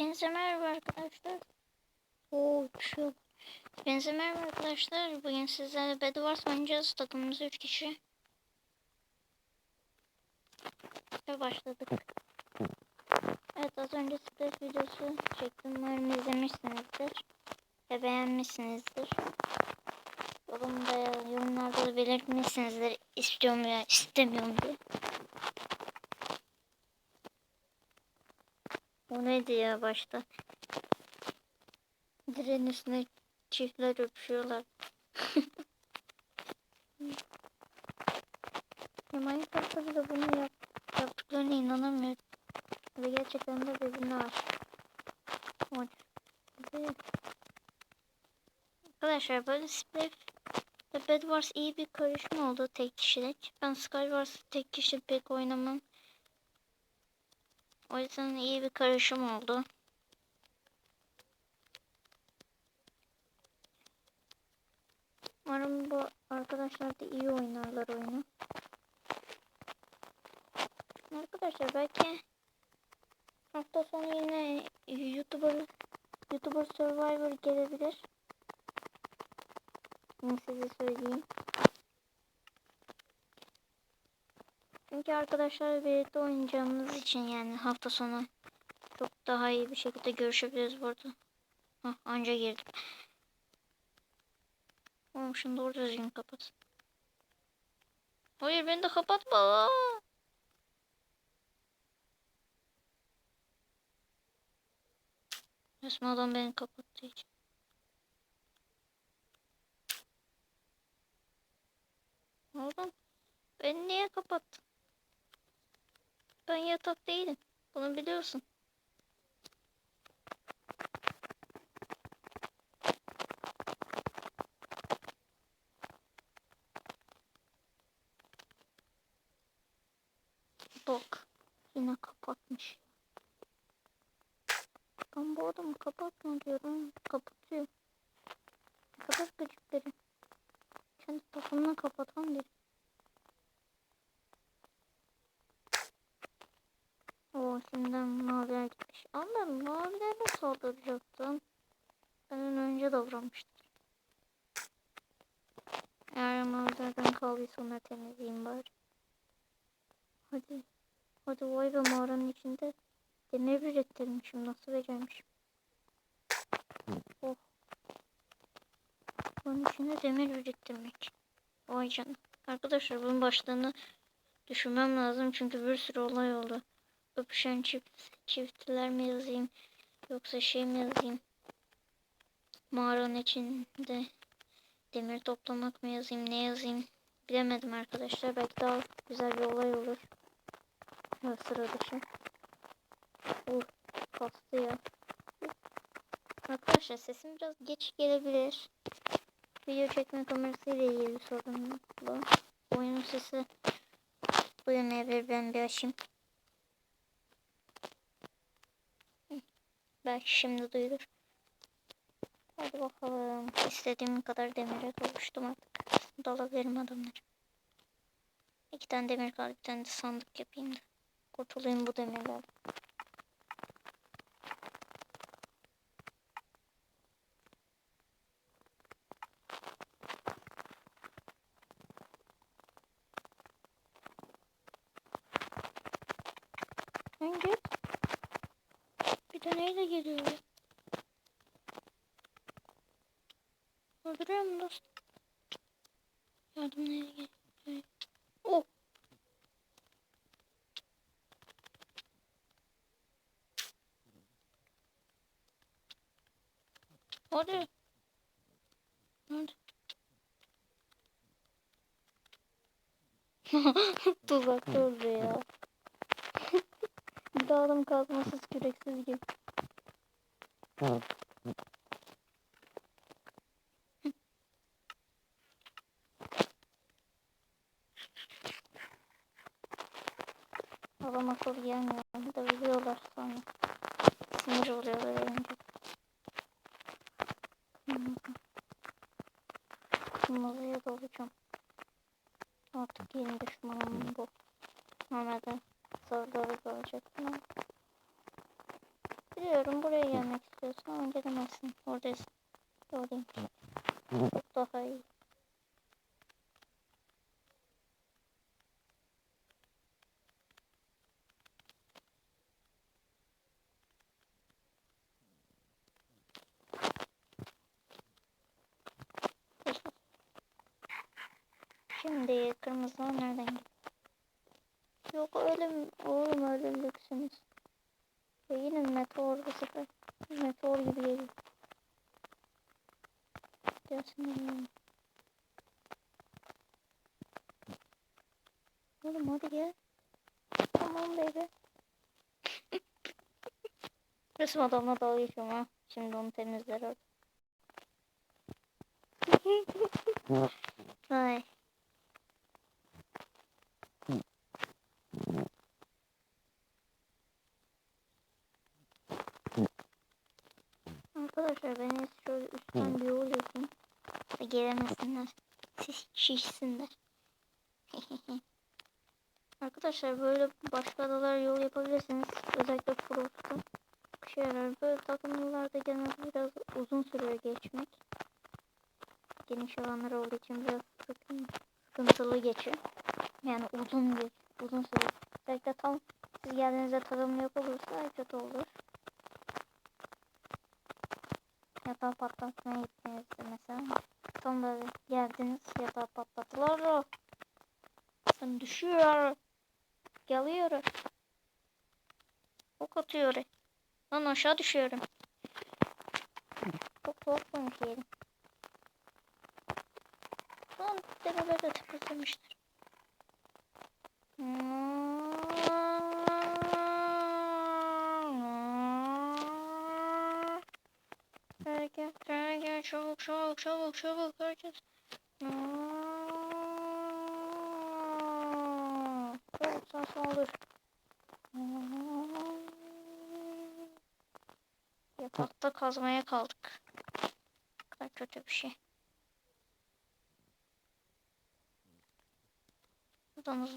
Hepinize merhaba arkadaşlar. Oo uçuyor. Hepinize merhaba arkadaşlar. Bugün sizlerle Bed Wars oynayacağız. Takımımız 3 kişi. Ve başladık. Evet az önce split videosu çektim. Umarım izlemişsinizdir. Ve beğenmişsinizdir. Yorumda, yorumlarda da belirtmişsinizdir. İstiyorum ya istemiyorum diye. O neydi ya başta? Direnin üstüne çiftler öpüşüyorlar. Minecraft'ta bile bunu yap yaptıklarına inanamıyorum. Ve gerçekten de birbirine. Güzel. Arkadaşlar böyle Spliff ve Bed Wars iyi bir karışma oldu tek kişilik. Ben Skywars tek kişi pek oynamam. O yüzden iyi bir karışım oldu. Umarım bu arkadaşlar da iyi oynarlar oyunu. Arkadaşlar belki hafta sonu yine YouTuber YouTuber Survivor gelebilir. Bunu size söyleyeyim. Çünkü arkadaşlar birlikte oynayacağımız için yani hafta sonu çok daha iyi bir şekilde görüşebiliriz burada. Hah, anca girdim. Oğlum şunu doğru düzgün kapat. Hayır beni de kapatma. Resmen adam beni kapattı hiç. Oğlum beni niye kapattın? Ben yatak değilim. Bunu biliyorsun. Bak. Yine kapatmış. Ben bu adamı kapatma diyorum. Kapatıyor. Ne kadar gıcık biri. Kendi takımını kapatan biri. O şimdiden maviler gitmiş. Ama ben mavilere saldıracaktım. Benden önce davranmıştır. Eğer mavilerden kaldıysa onları temizleyeyim bari. Hadi. Hadi vay be mağaranın içinde demir ürettirmişim. Nasıl becermişim. Oh. Bunun içinde demir ürettirmek. Vay canına. Arkadaşlar bunun başlığını düşünmem lazım. Çünkü bir sürü olay oldu öpüşen çift, çiftler mi yazayım yoksa şey mi yazayım? Mağaranın içinde demir toplamak mı yazayım ne yazayım? Bilemedim arkadaşlar belki daha güzel bir olay olur. Ya sıra dışı. Uh kastı ya. Arkadaşlar sesim biraz geç gelebilir. Video çekme kamerasıyla ilgili sorun bu oyunun sesi duymayabilir ben bir açayım Belki şimdi duyulur. Hadi bakalım. İstediğim kadar demire kavuştum artık. Dalabilirim adamlar. İki tane demir kaldı. Bir tane de sandık yapayım da. Kurtulayım bu demirlerden. Önce bir de neyle geliyor ya? Öldürüyor mu dostum? Yardım neyle geliyor? Oh! Hadi. Hadi. Tuzakta oldu ya. Bir daha adam kalkmasız küreksiz gibi. for this. Resim adamla dalga geçiyorum ha. Şimdi onu temizler orada. Ay. Arkadaşlar ben en iyisi şöyle üstten bir yol yapayım. Gelemesinler. Siz şişsinler. Arkadaşlar böyle başka adalara yol yapabilirsiniz. Özellikle Frost'ta. İşe yarar. Böyle takımlılarda genelde biraz uzun sürüyor geçmek. Geniş alanlar olduğu için biraz sıkın- sıkıntılı geçiyor. Yani uzun geç, uzun sürüyor. Özellikle tam siz geldiğinizde takımlı yok olursa kötü olur. Yatağı patlatmaya gittiğinizde mesela. Tam böyle geldiniz yatağı patlattılar. Düşüyor. Geliyor. Ok atıyor. Lan aşağı düşüyorum. Çok olmuş yerim. Lan develer de temizlemişler. Herkes, herkes çabuk çabuk çabuk çabuk herkes. Çabuk sen saldır. Yatakta kazmaya kaldık. Kadar kötü bir şey. Buradan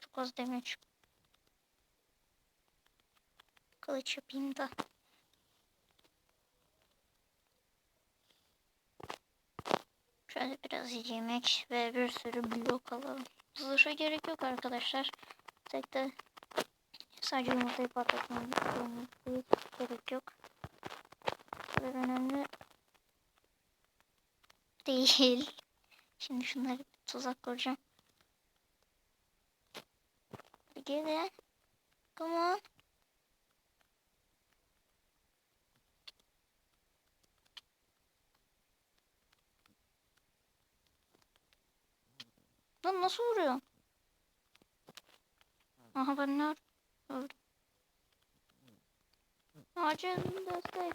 çok az demir. Kılıç yapayım da. Şöyle biraz yemek ve bir sürü blok alalım. Zırha gerek yok arkadaşlar. Tek de sadece yumurtayı patlatmamız gerek yok. Kadar önemli değil. Şimdi şunları bir tuzak kuracağım. Hadi gel. Come on. Lan nasıl vuruyor? Aha ben ne öldüm. Acil destek.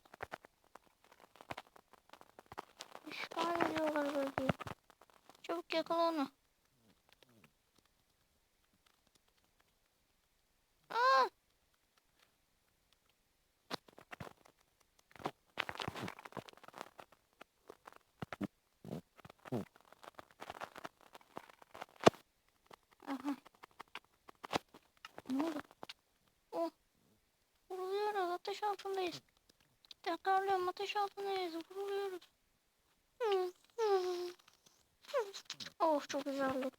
İşgal ediyorlar bölgeyi. Çabuk yakala onu. Aa! Aha. Ne? Oh. Vuruluyoruz. Ateş altındayız. Tekrarlıyorum. Ateş altındayız. Vuruluyoruz. Oh çok güzel oldu.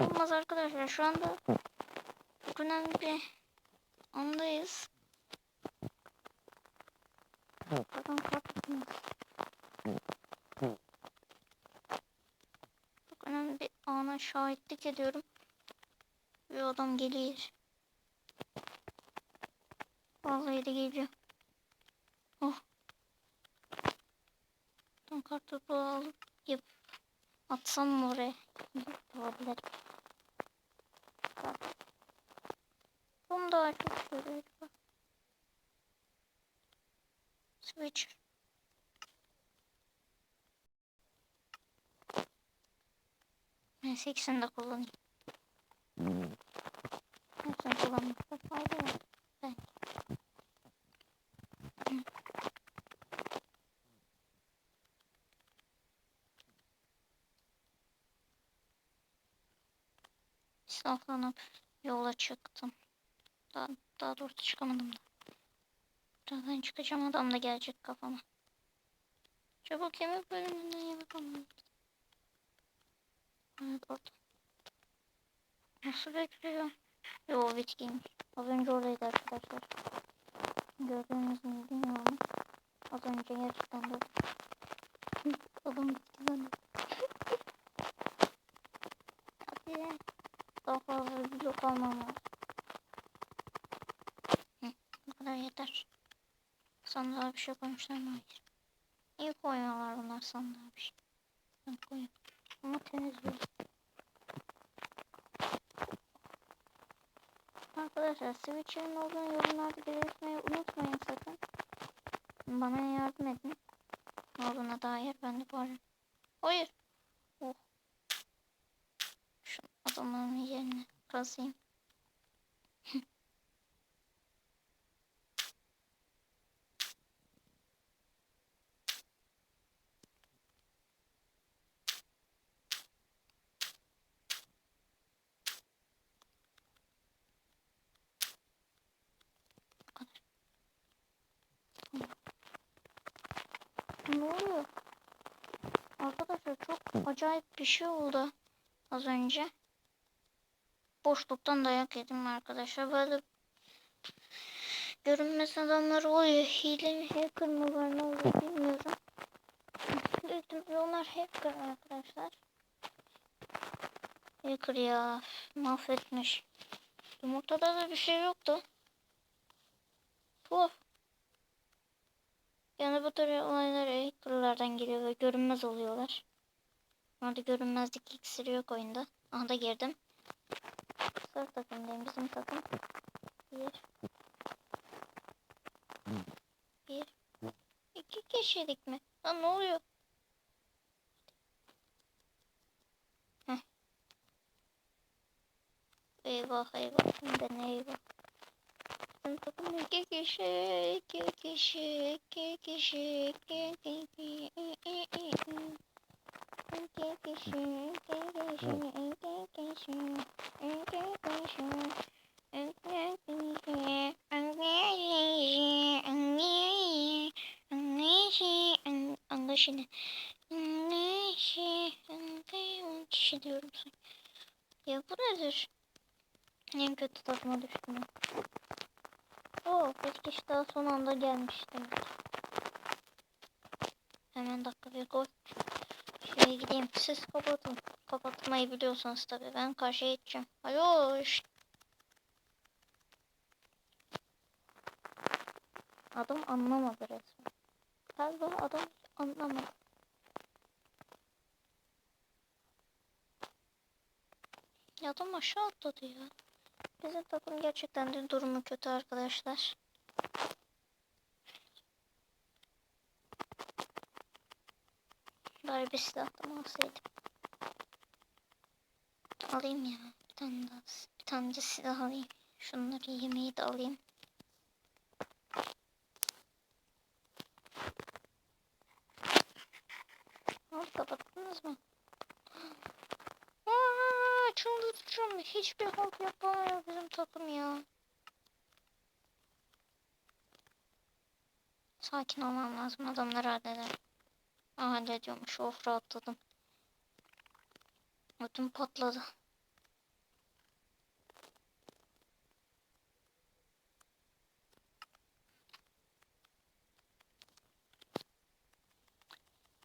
Olmaz arkadaşlar. Şu anda çok önemli bir andayız. Bakın kapatın. Çok önemli bir ana şahitlik ediyorum. Bir adam geliyor. Vallahi de geliyor. Oh. Tam kartopu alıp yap. Atsam mı oraya? Olabilir. Bak. Bunu da çok bak. Switch. Neyse ikisini de kullanayım. Hepsini kullanmakta fayda var. Silahlanıp yola çıktım. Daha, daha doğrusu çıkamadım da. Birazdan çıkacağım adam da gelecek kafama. Çabuk yemek bölümünden yemek almalıyız. Evet orada. Nasıl bekliyor? Yo bitkiymiş. Az önce oradaydı arkadaşlar. Gördüğünüz gibi bilmiyorum. Az önce gerçekten de adam bitki zannediyor. Hadi. Daha fazla bir blok almam lazım. Hı, bu kadar yeter. Sandığa bir şey koymuşlar mı? Hayır. İyi koyuyorlar bunlar sandığa bir şey. Ben koyuyorum. Ama temizliyorum. Arkadaşlar Switch'in olduğunu yorumlarda belirtmeyi unutmayın sakın. Bana yardım edin. Ne olduğuna dair ben de varım. Hayır. Oh. Adamın yerine kazayım. Ne oluyor? Arkadaşlar çok acayip bir şey oldu az önce. Boşluktan dayak yedim arkadaşlar. Böyle görünmez adamlar oluyor. Hile hacker mı var ne oluyor bilmiyorum. Büyük ihtimalle onlar hacker arkadaşlar. Hacker ya mahvetmiş. Yumurtada da bir şey yoktu. Of. Yani bu tür olaylar hackerlardan geliyor ve görünmez oluyorlar. Orada görünmezlik iksiri yok oyunda. Aha da girdim. Sarı takımdayım bizim takım. Bir. Bir. İki kişilik mi? Lan ne oluyor? Heh. Eyvah eyvah. Ne eyvah. Bizim takım iki kişi, iki kişi, iki kişi, iki kişi, iki kişi. İki kişi, diyorum sana. Ya bu nedir? En kötü takıma düştüm. Oo, bir kişi daha son anda gelmiş demek. Hemen dakika bir gol. Şuraya gideyim. Siz kapatın. Kapatmayı biliyorsanız tabii. Ben karşıya gideceğim. Alo. Adam anlamadı resmen. Galiba adam anlamadı. Adam aşağı atladı ya. Bizim takım gerçekten de durumu kötü arkadaşlar. Bari bir silah da mı alsaydım. Alayım ya. Bir tane daha. Bir tane de silah alayım. Şunları yemeği de alayım. Al kapattınız mı? Aa, çıldıracağım. Hiçbir halt yapamıyor bizim takım ya. Sakin olmam lazım. Adamlar halleder. Aa, hallediyormuş. Of rahatladım. Ödüm patladı.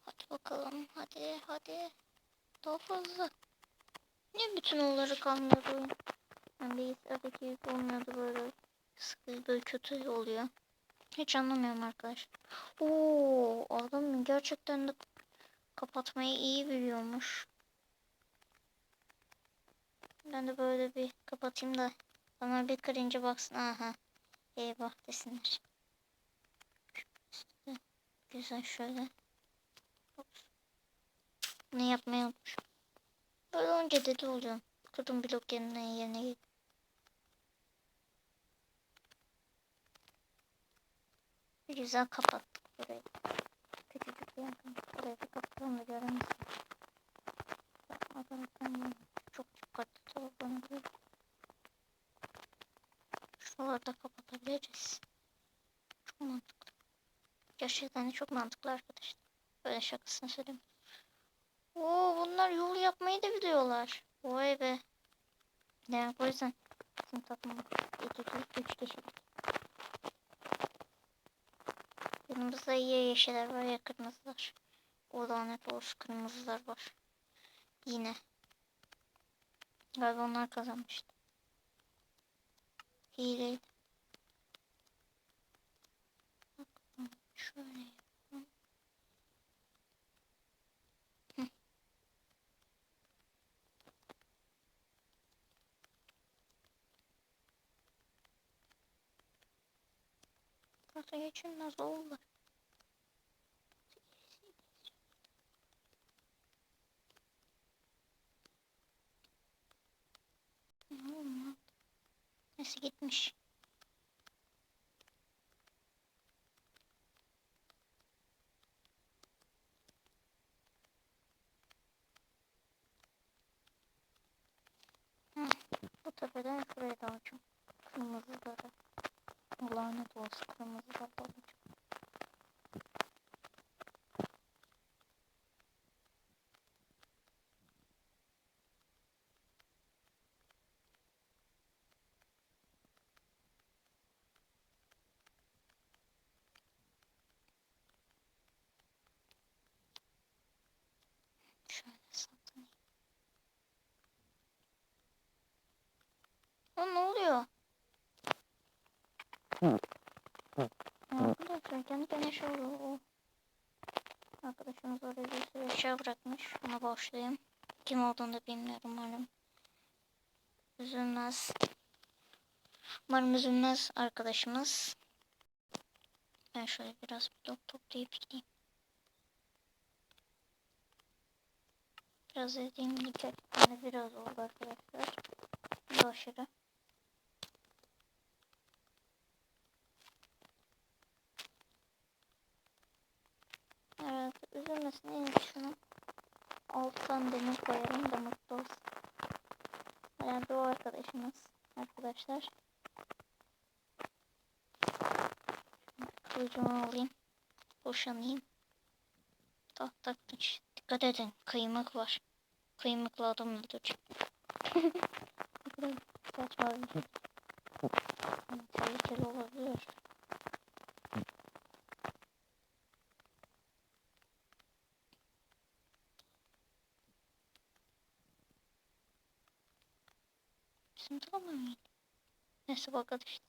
Hadi bakalım. Hadi hadi. Daha fazla. Niye bütün onları kalmıyor bu oyun? Yani bilgisayardaki yük olmuyordu böyle. Sıkı böyle kötü oluyor. Hiç anlamıyorum arkadaş. Oo, gerçekten de kapatmayı iyi biliyormuş. Ben de böyle bir kapatayım da bana bir kırınca baksın. Aha. Eyvah desinler. Güzel şöyle. Bunu yapmayı unutmuşum. Böyle önce dedi oluyor. Kırdım blok yerine yerine git. Güzel kapattık burayı. Yakın. Burayı da kapatalım da göremezsin. Arkadaşlar çok dikkatli böyle. Şuraları da kapatabiliriz. Çok mantıklı. Gerçekten de çok mantıklı arkadaşlar. Böyle şakasını söyleyeyim. Oo bunlar yol yapmayı da biliyorlar. Vay be. Demek o yüzden bizim takım 2 2 3 kişilik. Yanımızda ya yeşiller var ya kırmızılar. O lanet olsun kırmızılar var. Yine. Galiba onlar kazanmıştı. Hileydi. Şöyle yapalım. Hı. Nasıl geçilmez oldu. Neyse gitmiş. Hı, bu tepeden şuraya dalacağım. Kırmızıları. Lanet olsun kırmızıları dalacağım. Şöyle Arkadaşlar kendi kendine şey oldu. O. Arkadaşımız oraya bir sürü eşya bırakmış. Ona borçluyum. Kim olduğunu da bilmiyorum umarım. Üzülmez. Umarım üzülmez arkadaşımız. Ben şöyle biraz blok toplayıp gideyim. Biraz dediğim gibi de biraz oldu arkadaşlar. Bu. Evet üzülmesin en şunu alttan demir koyalım da mutlu olsun. Yani bu arkadaşımız arkadaşlar. Kılıcımı alayım. Boşanayım. Tak tak tak. Dikkat edin kıymık var. Kıymıklı adam öldüreceğim. ne kadar saçma bir şey. Tehlikeli olabilir. Bizim tamam mıydı? Neyse bakalım işte.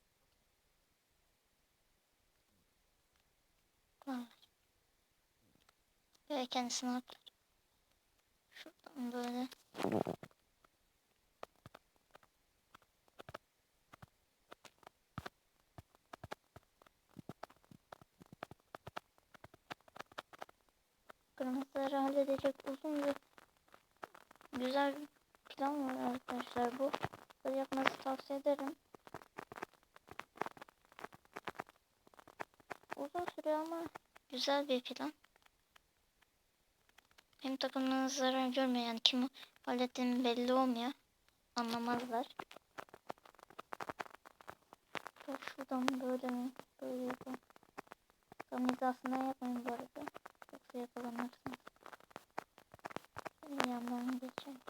Böyle kendisini haklı. Şuradan böyle. Kırmızıları halledecek uzun ve güzel bir plan var arkadaşlar bu. Böyle yapmanızı tavsiye ederim. Uzun sürüyor ama güzel bir plan. Hem takımınız zarar görmüyor yani kim hallettiğini belli olmuyor. Anlamazlar. Bak şuradan böyle mi? Böyle yapalım. Tam hizasından yapmayın bu arada. Yoksa yakalanırsınız. Yandan geçelim.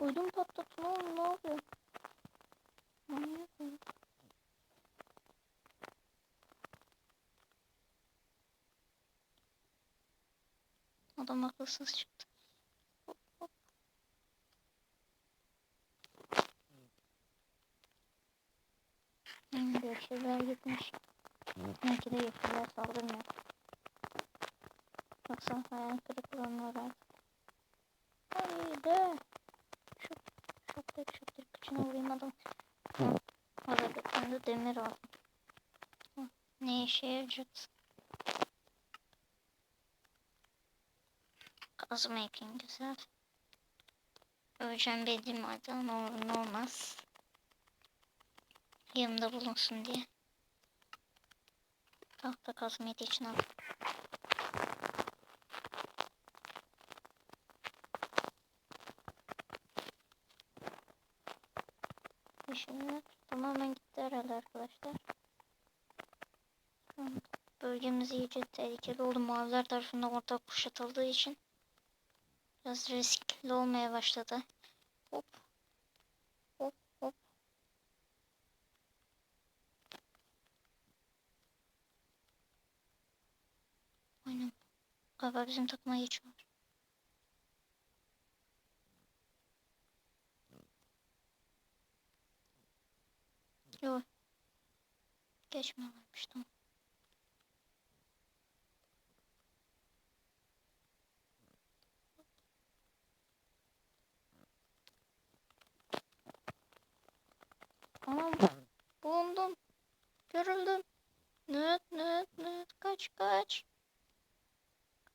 Uydum patlattın oğlum ne yapıyor? Manyak mı? Adam akılsız çıktı. Hop, hop. Hmm, yeşiller gitmiş. Belki de yeşiller saldırmıyor. Yoksa hayal kırıklığına uğrar. Haydi. Şu şaptık şaptık kıçına vurayım adam. Ben de demir aldım. Ne işe yarayacaksın? Kazma yapayım güzel. Öleceğim benim madem ne olmaz. Yanımda bulunsun diye. Tahta kazma yediği için aldım. Şimdi tamamen gitti herhalde arkadaşlar. Bölgemiz iyice tehlikeli oldu. Maviler tarafından ortak kuşatıldığı için biraz riskli olmaya başladı. Hop. Hop hop. Aynen. Galiba bizim takıma geçiyor. Yok. Geçmiyorlarmış tamam. Tamam. Bulundum. Görüldüm. Nöt nöt nöt. Kaç kaç.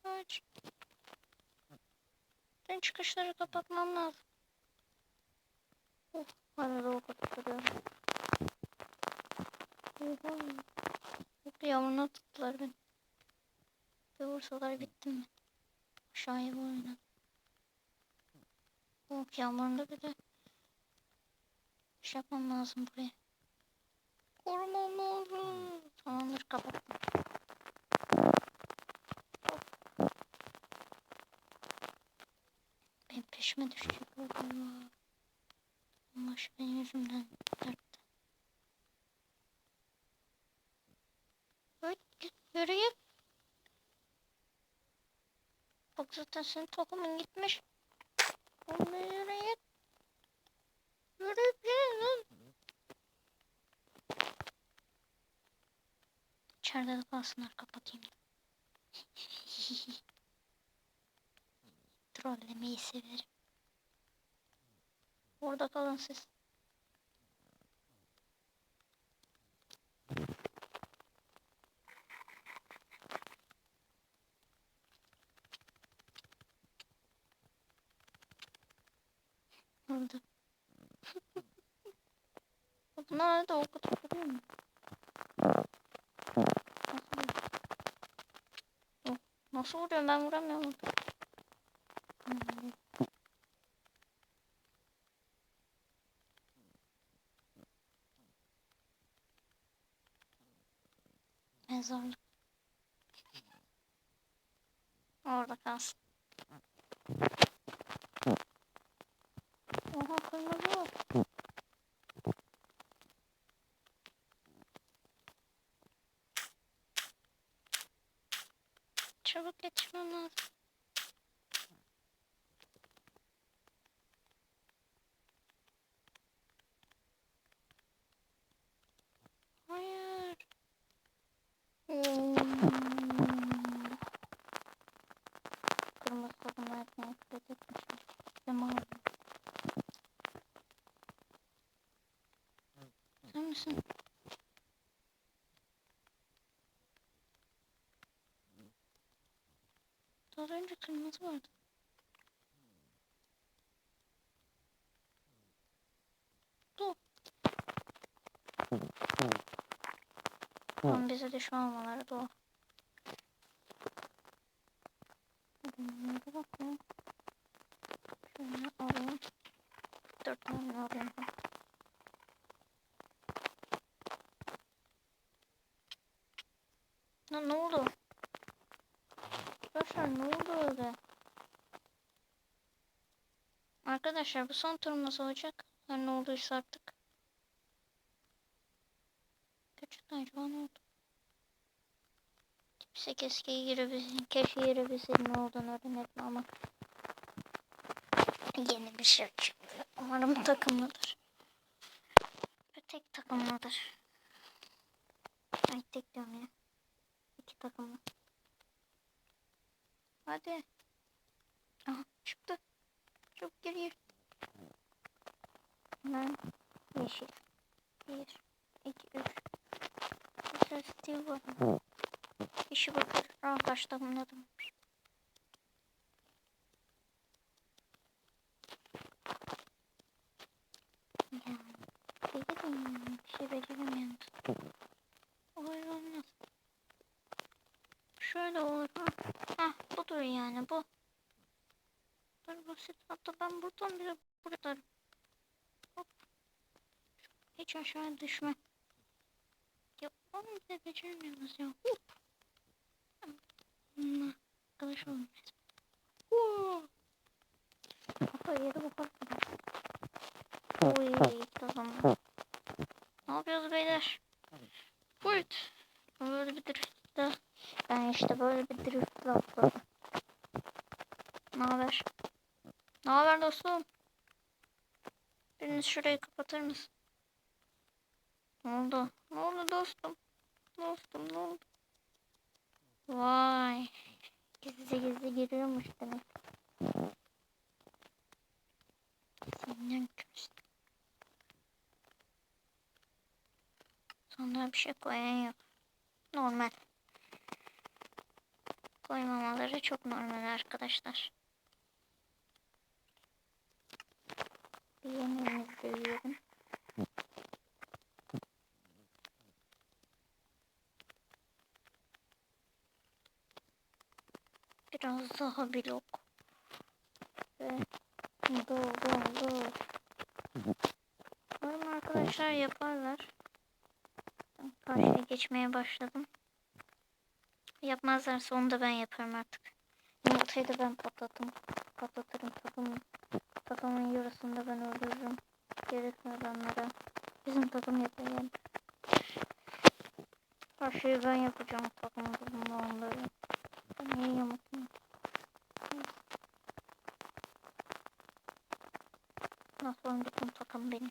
Kaç. Ben çıkışları kapatmam lazım. Oh, kadar duruyorum. Oha. Yok yağmuruna tuttular beni. Bir vursalar bittim ben. Aşağıya bu oynadım. Oh yağmurunda bir de şey yapmam lazım buraya. Korumam lazım. Tamamdır kapattım. Benim peşime düşecek galiba. Ama şu benim yüzümden dertte. Hadi git yürü git. Bak zaten senin takımın gitmiş. Oğlum yürü git. Yürü git lan. De kalsınlar kapatayım. Trollemeyi severim. Orada kalın siz. Orada. Bunlar da o kadar mu? Nasıl vuruyor? Yok, Nasıl vuruyor ben vuramıyorum. Mezarlık. Orada kalsın. Oha kırmızı var. Çabuk yetişmem lazım. Hayır. Hmm. Kırmızı takımlar nefret etmişler. Ve mavi. Sen misin? Daha önce kırmızı vardı. Dur. Tamam bize düşman olmaları doğru. Bunlara. Şöyle alayım. Dört tane alayım. Lan ne oldu? Arkadaşlar ne oldu öyle? Arkadaşlar bu son turum nasıl olacak? Her ne olduysa artık. Gerçekten acaba ne oldu? Kimse keşke girebilsin. Keşke girebilseydim ne olduğunu öğrenirdim ama. Yeni bir şey çıktı. Umarım takımlıdır. Ve tek takımlıdır. Ay tek diyorum ya. İki takımlı. Hadi. Aha çıktı. Çok geriye. Hemen yeşil. Bir, iki, üç. Mesela Steve var. İşi bakır. Aa kaç takımladım. Ya. Ya. Bir şey beceremiyorum. Olur olmaz. Şöyle olur ha. Heh budur yani bu. Dur basit. Hatta ben buradan bile buradan. Hop. Hiç aşağı düşme. Ya, Oğlum bize beceremiyoruz ya. Hop. Hmm, Arkadaş resmen. Huu. Kafa yere bakar. Oy tamam. Ne yapıyoruz beyler? Buyut. Böyle bir driftle. Ben işte böyle bir driftle atladım. Ne haber? Ne haber dostum? Biriniz şurayı kapatır mısın? Ne oldu? Ne oldu dostum? Dostum ne oldu? Vay. Gizli gizli giriyormuş demek. Senden köst. Sonra bir şey koyan yok. Normal. Çok normal arkadaşlar. Bir yemeğimizi. Biraz daha blok. Ve dur dur dur. Umarım arkadaşlar yaparlar. Karşıya geçmeye başladım. Yapmazlarsa onu da ben yaparım artık. Da ben patlatım. Patlatırım takımın. Takımın yarısını da ben öldürürüm. Gerekli olanlara. Bizim takım yapayım. Her şeyi ben yapacağım takımın onları. Ben niye yumurtayım? Nasıl bütün takım benim.